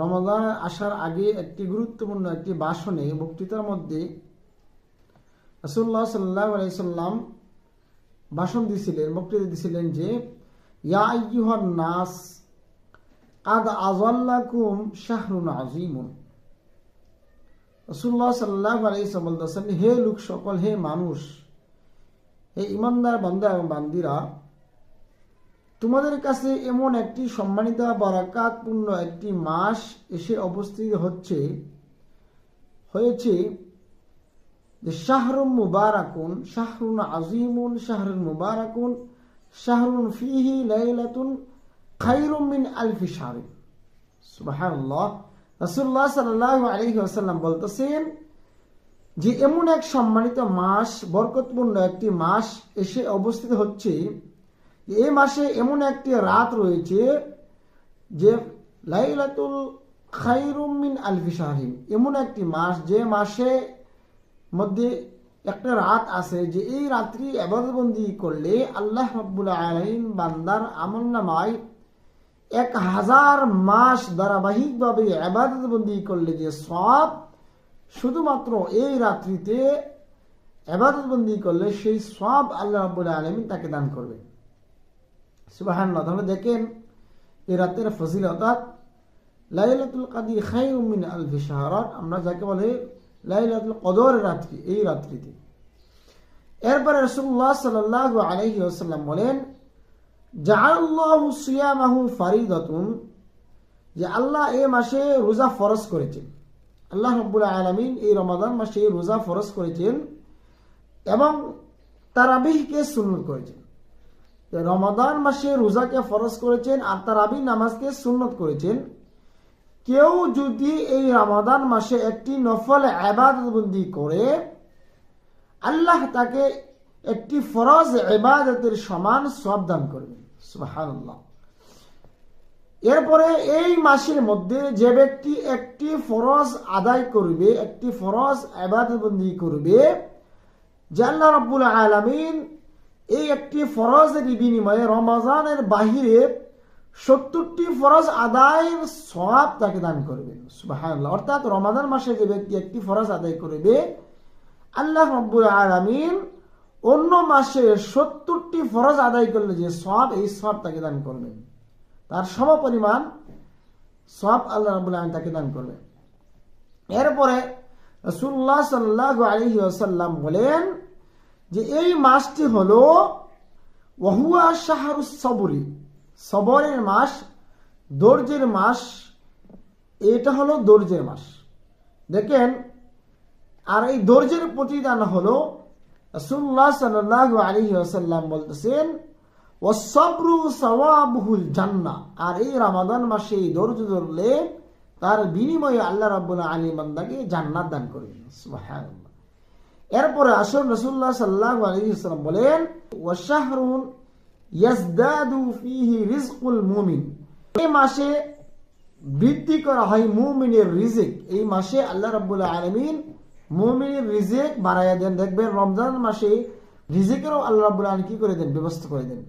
রমাদান আসার আগে একটি গুরুত্বপূর্ণ একটি ভাষণে বক্তৃতার মধ্যে রসুল্লাহ সাল্লাহ আলাইসাল্লাম ভাষণ দিছিলেন, বক্তৃতা দিছিলেন যে, ইয়া আইয়ুহান নাস আদ আজাল্লাকুম শাহরুন আজিমুন রসুল্লাহ সাল্লাহ আলাইসাল্লাম বলতেছেন, হে লোক সকল, হে মানুষ, হে ইমানদার বান্দা এবং বান্দিরা তোমাদের কাছে এমন একটি সম্মানিত বরাকাতপূর্ণ একটি মাস এসে অবস্থিত হচ্ছে, হয়েছে যে শাহরুন মুবারাকুন, শাহরুন আজিমুন, শাহরুন মুবারাকুন, শাহরুন ফিহি লাইলাতুন খাইরুম মিন আলফি শাহরিন। সুবহানাল্লাহ। রাসূলুল্লাহ সাল্লাল্লাহু আলাইহি ওয়াসাল্লাম বলতেছেন যে এমন এক সম্মানিত মাস, বরকতপূর্ণ একটি মাস এসে অবস্থিত হচ্ছে এই মাসে এমন একটি রাত রয়েছে যে লাইলাতুল খাইরুম মিন আলফি শাহরিন। এমন একটি মাস, যে মাসে মধ্যে একটা রাত আছে যে এই রাত্রি আবাদবন্দি করলে আল্লাহ রব্বুল আলহিন বান্দার আমল নামায় এক হাজার মাস ধারাবাহিকভাবে আবাদতবন্দি করলে যে সব শুধুমাত্র এই রাত্রিতে আবাদতবন্দি করলে সেই সব আল্লাহ রব্বুল আলমিন তাকে দান করবেন। সুবাহান তাহলে দেখেন এই রাতের ফজিল অর্থাৎ লাইলাতুল কাদির খাই উমিন আলফি শাহরাত আমরা যাকে বলে লাইলাতুল কদর রাত্রি, এই রাত্রিতে। এরপরে রসুল্লাহ সাল্লাহ আলহি আসাল্লাম বলেন ফারিদাতুন যে আল্লাহ এই মাসে রোজা ফরজ করেছেন। আল্লাহ রব্বুল আলমিন এই রমাদান মাসে রোজা ফরজ করেছেন এবং তারাবিহকে সুন্নত করেছেন। রমাদান মাসে রোজাকে ফরজ করেছেন আর তারাবি নামাজকে সুন্নত করেছেন। কেউ যদি এই রমাদান মাসে একটি নফল আবাদতবন্দি করে, আল্লাহ তাকে একটি ফরজ এবাদতের সমান সব দান করবেন এরপরে এই মাসের মধ্যে যে ব্যক্তি একটি ফরজ আদায় করবে, একটি ফরজ আবাদতবন্দি করবে জাল্লা রব্বুল আলমিন এই একটি ফরজের বিনিময়ে রমাজানের বাহিরে সত্তরটি ফরজ আদায়ের সব তাকে দান করবেন অর্থাৎ রমাদান মাসে যে ব্যক্তি একটি ফরজ আদায় করবে, আল্লাহ রব্বুল আলমিন অন্য মাসে সত্তরটি ফরজ আদায় করলে যে সব এই সব তাকে দান করবেন। তার সম পরিমাণ সব আল্লাহ রব্বুল আলমিন তাকে দান করবেন এরপরে রসুল্লাহ সাল্লাহ আলহি বলেন যে এই মাসটি হলো ওহুয়া শাহরুস সবরি। সবরের মাস, দর্জের মাস, এটা হলো দর্জের মাস। দেখেন, আর এই দর্জের প্রতিদান হলো রসুল্লাহ সাল্লাহ আলহি আসাল্লাম বলতেছেন ও সবরু সওয়াবহুল জান্না আর এই রামাদান মাসে এই দর্জ ধরলে তার বিনিময়ে আল্লাহ রাবুল আলী মান্দাকে জান্নাত দান করবেন। এরপরে আসল রসুল্লাহ সাল্লাহ আলহিম বলেন ওয়াশাহরুন ইয়াসদাদু ফিহি রিজকুল মুমিন। এই মাসে বৃদ্ধি করা হয় মুমিনের রিজিক। এই মাসে আল্লাহ রাব্বুল আলমিন মুমিনের রিজিক বাড়াইয়া দেন। দেখবেন রমজান মাসে রিজিকেরও আল্লাহ রাব্বুল আলামিন কি করে দেন? ব্যবস্থা করে দেন।